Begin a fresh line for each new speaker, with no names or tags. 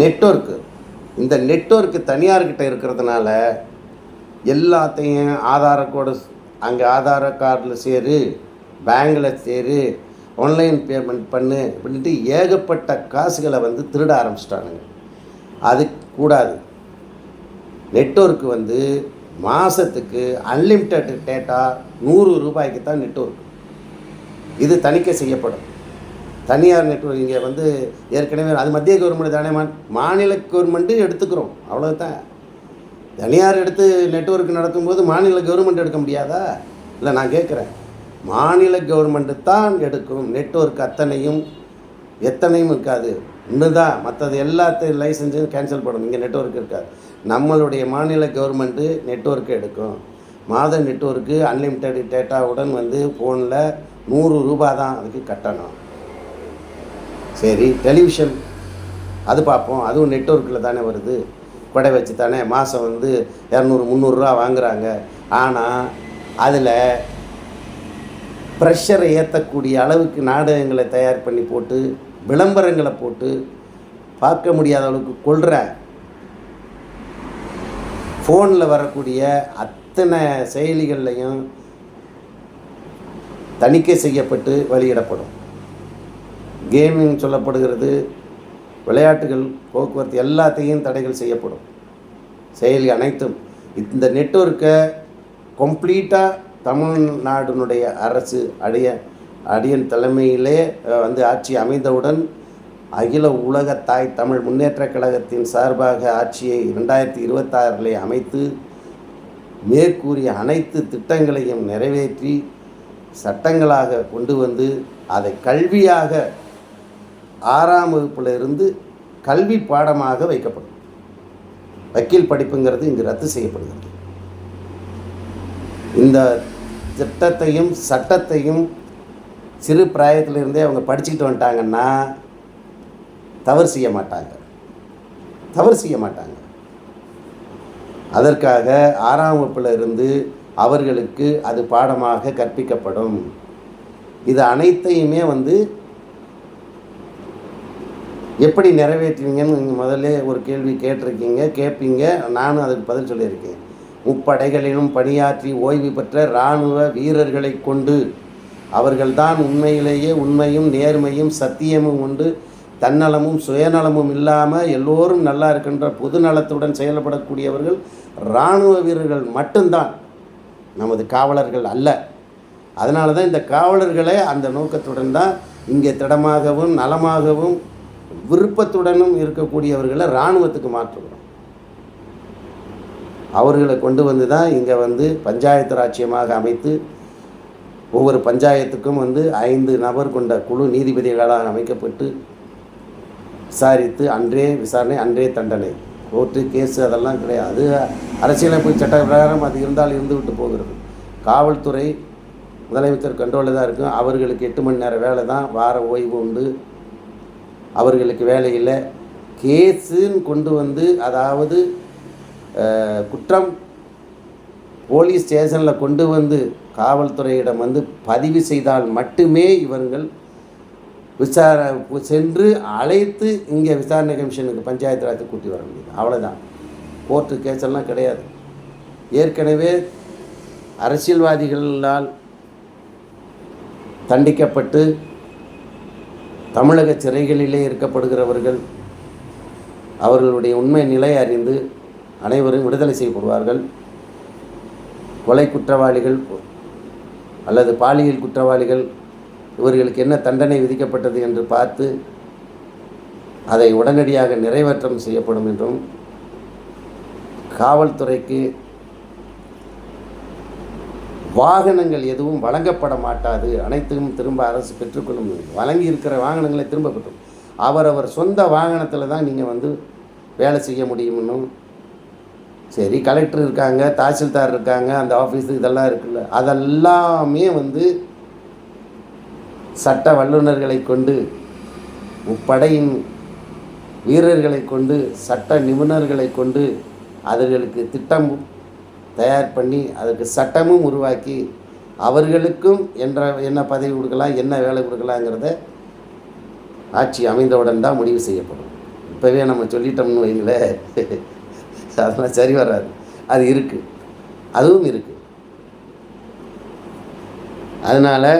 Network இந்த network தனியார்கிட்ட இருக்கிறதுனால எல்லாத்தையும் ஆதார கோடு அங்கே ஆதார கார்டில் சேரு பேங்கில் சேரு ஆன்லைன் பேமெண்ட் பண்ணு அப்படின்ட்டு ஏகப்பட்ட காசுகளை வந்து திருட ஆரம்பிச்சிட்டானுங்க. அது கூடாது. நெட்ஒர்க் வந்து மாதத்துக்கு அன்லிமிட்டெட் டேட்டா நூறு ரூபாய்க்கு தான் நெட்ஒர்க் இது தணிக்கை செய்யப்படும். தனியார் நெட்வொர்க் இங்கே வந்து ஏற்கனவே அது மத்திய கவர்மெண்ட் தானே மா- மாநில கவர்மெண்ட்டு எடுத்துக்கிறோம். அவ்வளோதான் தனியார் எடுத்து நெட்வொர்க் நடத்தும்போது மாநில கவர்மெண்ட் எடுக்க முடியாதா? இல்லை நான் கேட்குறேன். மாநில கவர்மெண்ட்டு தான் எடுக்கும். நெட்ஒர்க் அத்தனையும் எத்தனையும் இருக்காது. ஒன்று தான் மற்றது எல்லாத்தையும் லைசன்ஸையும் கேன்சல் பண்ணணும். இங்கே நெட்ஒர்க் இருக்காது. நம்மளுடைய மாநில கவர்மெண்ட்டு நெட்ஒர்க் எடுக்கும். மாத நெட்வொர்க்கு அன்லிமிட்டெட் டேட்டாவுடன் வந்து ஃபோனில் நூறு ரூபா தான் அதுக்கு கட்டணும். சரி டெலிவிஷன் அது பார்ப்போம். அதுவும் நெட்ஒர்க்கில் தானே வருது. கொடை வச்சு தானே மாதம் வந்து இரநூறு முந்நூறுரூவா வாங்குறாங்க. ஆனால் அதில் ப்ரெஷரை ஏற்றக்கூடிய அளவுக்கு நாடகங்களை தயார் பண்ணி போட்டு விளம்பரங்களை போட்டு பார்க்க முடியாத அளவுக்கு கொள்கிற ஃபோனில் வரக்கூடிய அத்தனை செயலிகள்லையும் தணிக்கை செய்யப்பட்டு வெளியிடப்படும். கேமிங் சொல்லப்படுகிறது விளையாட்டுகள் போக்குவரத்து எல்லாத்தையும் தடைகள் செய்யப்படும். செயலி அனைத்தும் இந்த நெட்வொர்க்கை கம்ப்ளீட்டாக தமிழ்நாடுனுடைய அரசு அடிய அடியன் தலைமையிலே வந்து ஆட்சி அமைந்தவுடன் அகில உலக தாய் தமிழ் முன்னேற்றக் கழகத்தின் சார்பாக ஆட்சியை ரெண்டாயிரத்தி இருபத்தாறிலே அமைத்து மேற்கூறிய அனைத்து திட்டங்களையும் நிறைவேற்றி சட்டங்களாக கொண்டு வந்து அதை கல்வியாக ஆறாம் வகுப்பில் இருந்து கல்வி பாடமாக வைக்கப்படும். வக்கீல் படிப்புங்கிறது இங்கு ரத்து செய்யப்படுகிறது. இந்த திட்டத்தையும் சட்டத்தையும் சிறு பிராயத்திலிருந்தே அவங்க படிச்சுக்கிட்டு வந்துட்டாங்கன்னா தவறு செய்ய மாட்டாங்க. தவறு செய்ய மாட்டாங்க. அதற்காக ஆறாம் வகுப்பில் இருந்து அவர்களுக்கு அது பாடமாக கற்பிக்கப்படும். இது அனைத்தையுமே வந்து எப்படி நிறைவேற்றுவீங்கன்னு நீங்கள் முதல்ல ஒரு கேள்வி கேட்டிருக்கீங்க கேட்பீங்க நானும் அதுக்கு பதில் சொல்லியிருக்கேன். முப்படைகளிலும் பணியாற்றி ஓய்வு பெற்ற இராணுவ வீரர்களை கொண்டு அவர்கள்தான் உண்மையிலேயே உண்மையும் நேர்மையும் சத்தியமும் உண்டு. தன்னலமும் சுயநலமும் இல்லாமல் எல்லோரும் நல்லா இருக்கின்ற பொது நலத்துடன் செயல்படக்கூடியவர்கள் இராணுவ வீரர்கள் மட்டும்தான். நமது காவலர்கள் அல்ல. அதனால தான் இந்த காவலர்களை அந்த நோக்கத்துடன் தான் இங்கே திடமாகவும் நலமாகவும் விருப்பத்துடனும் இருக்கக்கூடியவர்களை இராணுவத்துக்கு மாற்றுகிறோம். அவர்களை கொண்டு வந்து தான் இங்கே வந்து பஞ்சாயத்து ராஜ்யமாக அமைத்து ஒவ்வொரு பஞ்சாயத்துக்கும் வந்து ஐந்து நபர் கொண்ட குழு நீதிபதிகளாக அமைக்கப்பட்டு விசாரித்து அன்றே விசாரணை அன்றே தண்டனை. கோர்ட்டு கேஸு அதெல்லாம் கிடையாது. அரசியலமைப்பு சட்ட பிரகாரம் அது இருந்தால் இருந்து விட்டு போகிறது. காவல்துறை முதலமைச்சர் கண்ட்ரோலில் தான் இருக்கும் அவர்களுக்கு எட்டு மணி நேரம் வேலை தான். வார ஓய்வு உண்டு. அவர்களுக்கு வேலை இல்லை. கேஸுன்னு கொண்டு வந்து அதாவது குற்றம் போலீஸ் ஸ்டேஷனில் கொண்டு வந்து காவல்துறையிடம் வந்து பதிவு செய்தால் மட்டுமே இவர்கள் விசார சென்று அழைத்து இங்கே விசாரணை கமிஷனுக்கு பஞ்சாயத்து ராஜ் கூட்டி வர முடியும் அவ்வளோதான் கோர்ட்டு கேஸெல்லாம் கிடையாது. ஏற்கனவே அரசியல்வாதிகளால் தண்டிக்கப்பட்டு தமிழக சிறைகளிலே இருக்கப்படுகிறவர்கள் அவர்களுடைய உண்மை நிலை அறிந்து அனைவரும் விடுதலை செய்யப்படுவார்கள். கொலை குற்றவாளிகள் அல்லது பாலியல் குற்றவாளிகள் இவர்களுக்கு என்ன தண்டனை விதிக்கப்பட்டது என்று பார்த்து அதை உடனடியாக நிறைவேற்றம் செய்யப்படும் என்றும் காவல்துறைக்கு வாகனங்கள் எதுவும் வழங்கப்பட மாட்டாது. அனைத்தையும் திரும்ப அரசு பெற்றுக்கொள்ளும். வழங்கி இருக்கிற வாகனங்களை திரும்ப பெற்றும் அவரவர் சொந்த வாகனத்தில் தான் நீங்கள் வந்து வேலை செய்ய முடியும்னு. சரி கலெக்டர் இருக்காங்க தாசில்தார் இருக்காங்க அந்த ஆஃபீஸு இதெல்லாம் இருக்குல்ல அதெல்லாமே வந்து சட்ட வல்லுநர்களை கொண்டு முப்படையின் வீரர்களை கொண்டு சட்ட நிபுணர்களை கொண்டு அவர்களுக்கு திட்டம் தயார் பண்ணி அதுக்கு சட்டமும் உருவாக்கி அவர்களுக்கும் என்ற என்ன பதவி கொடுக்கலாம் என்ன வேலை கொடுக்கலாங்கிறத ஆட்சி அமைந்தவுடன் தான் முடிவு செய்யப்படும். இப்போவே நம்ம சொல்லிட்டோம்னு வைங்களேன். அதெல்லாம் சரி வராது. அது இருக்குது அதுவும் இருக்குது அதனால்